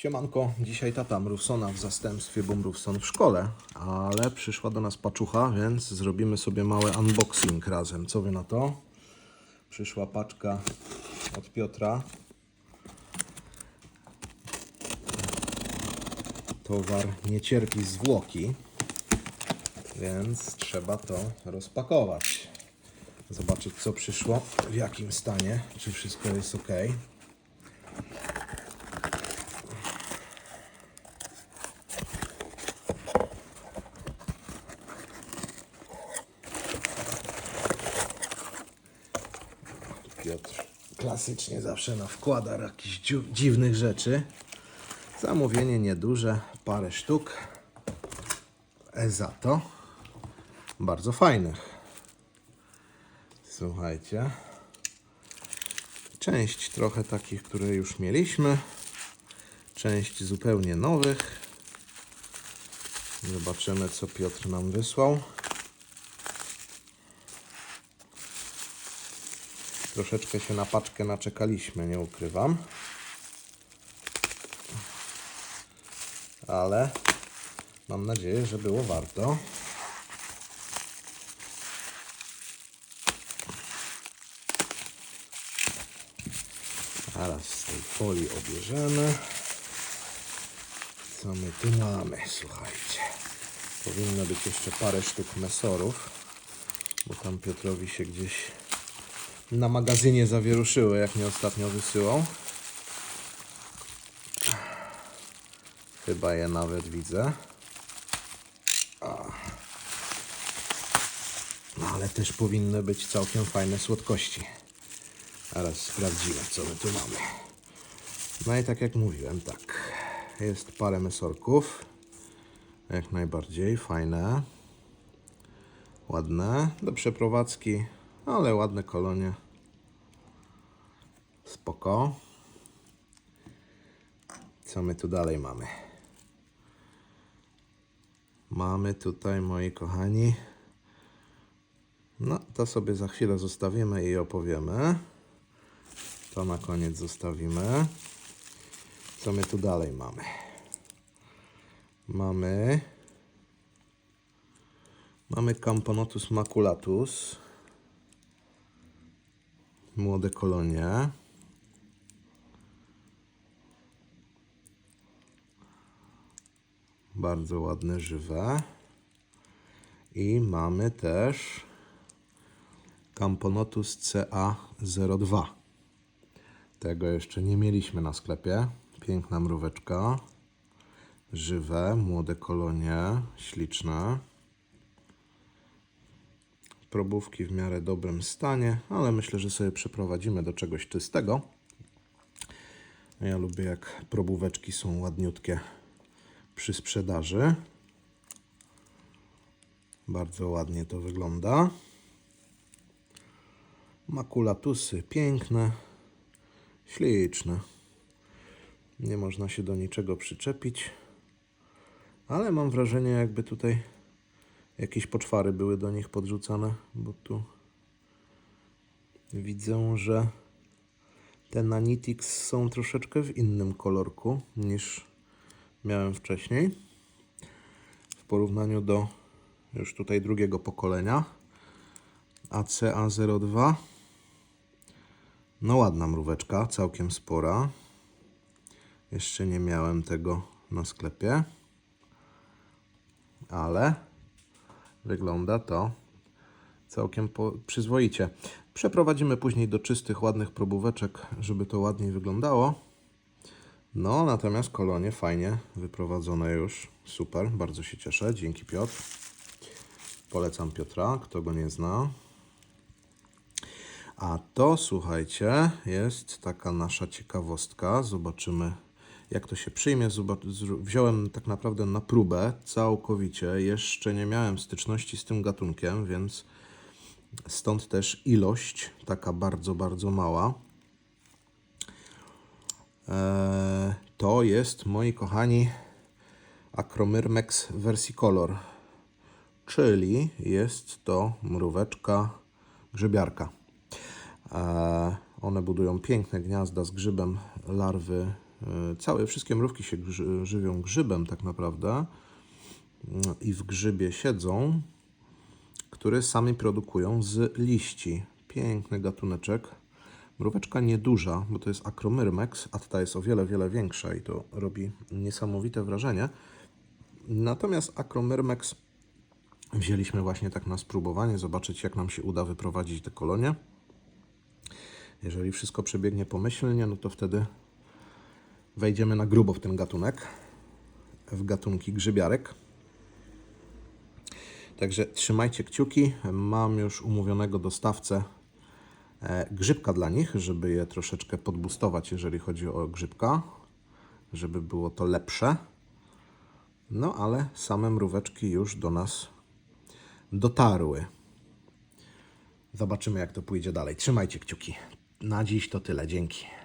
Siemanko, dzisiaj tata Mrówsona w zastępstwie, bo Mrówson w szkole, ale przyszła do nas paczucha, więc zrobimy sobie mały unboxing razem. Co wy na to? Przyszła paczka od Piotra. Towar nie cierpi zwłoki, więc trzeba to rozpakować. Zobaczyć co przyszło, w jakim stanie, czy wszystko jest ok. Piotr klasycznie zawsze na wkładar jakichś dziwnych rzeczy. Zamówienie nieduże, parę sztuk. E za to bardzo fajnych. Słuchajcie. Część trochę takich, które już mieliśmy. Część zupełnie nowych. Zobaczymy, co Piotr nam wysłał. Troszeczkę się na paczkę naczekaliśmy, nie ukrywam. Ale mam nadzieję, że było warto. Teraz z tej folii obierzemy. Co my tu mamy? Słuchajcie. Powinno być jeszcze parę sztuk mesorów, bo tam Piotrowi się gdzieś na magazynie zawieruszyły, jak mnie ostatnio wysyłał. Chyba je nawet widzę. No ale też powinny być całkiem fajne słodkości. Teraz sprawdzimy, co my tu mamy. No i tak jak mówiłem, tak. Jest parę mesorków. Jak najbardziej fajne. Ładne. Do przeprowadzki, ale ładne kolonie. Spoko. Co my tu dalej mamy? Mamy tutaj, moi kochani. No, to sobie za chwilę zostawimy i opowiemy. To na koniec zostawimy. Co my tu dalej mamy? Mamy. Mamy Camponotus maculatus. Młode kolonie. Bardzo ładne, żywe. I mamy też Camponotus CA02. Tego jeszcze nie mieliśmy na sklepie. Piękna mróweczka. Żywe, młode kolonie, śliczne. Probówki w miarę dobrym stanie, ale myślę, że sobie przeprowadzimy do czegoś czystego. Ja lubię jak probóweczki są ładniutkie przy sprzedaży. Bardzo ładnie to wygląda. Makulatusy piękne, śliczne. Nie można się do niczego przyczepić, ale mam wrażenie, jakby tutaj jakieś poczwary były do nich podrzucane, bo tu widzę, że te Nanitix są troszeczkę w innym kolorku niż miałem wcześniej. W porównaniu do już tutaj drugiego pokolenia ACA02. No ładna mróweczka, całkiem spora. Jeszcze nie miałem tego na sklepie. Ale wygląda to całkiem przyzwoicie. Przeprowadzimy później do czystych, ładnych probóweczek, żeby to ładniej wyglądało. No, natomiast kolonie fajnie wyprowadzone już. Super, bardzo się cieszę. Dzięki Piotr. Polecam Piotra, kto go nie zna. A to, słuchajcie, jest taka nasza ciekawostka. Zobaczymy, jak to się przyjmie. Wziąłem tak naprawdę na próbę całkowicie. Jeszcze nie miałem styczności z tym gatunkiem, więc stąd też ilość taka bardzo, bardzo mała. Eee, to jest, moi kochani, Acromyrmex versicolor, czyli jest to mróweczka grzybiarka. E, one budują piękne gniazda z grzybem, larwy Całe, wszystkie mrówki się żywią grzybem tak naprawdę Y, i w grzybie siedzą, który sami produkują z liści. Piękny gatuneczek. Mróweczka nieduża, bo to jest Acromyrmex, a ta jest o wiele, wiele większa i to robi niesamowite wrażenie. Natomiast Acromyrmex wzięliśmy właśnie tak na spróbowanie, zobaczyć jak nam się uda wyprowadzić te kolonie. Jeżeli wszystko przebiegnie pomyślnie, no to wtedy wejdziemy na grubo w ten gatunek, w gatunki grzybiarek. Także trzymajcie kciuki. Mam już umówionego dostawcę e, grzybka dla nich, żeby je troszeczkę podbustować, jeżeli chodzi o grzybka, żeby było to lepsze. No ale same mróweczki już do nas dotarły. Zobaczymy, jak to pójdzie dalej. Trzymajcie kciuki. Na dziś to tyle. Dzięki.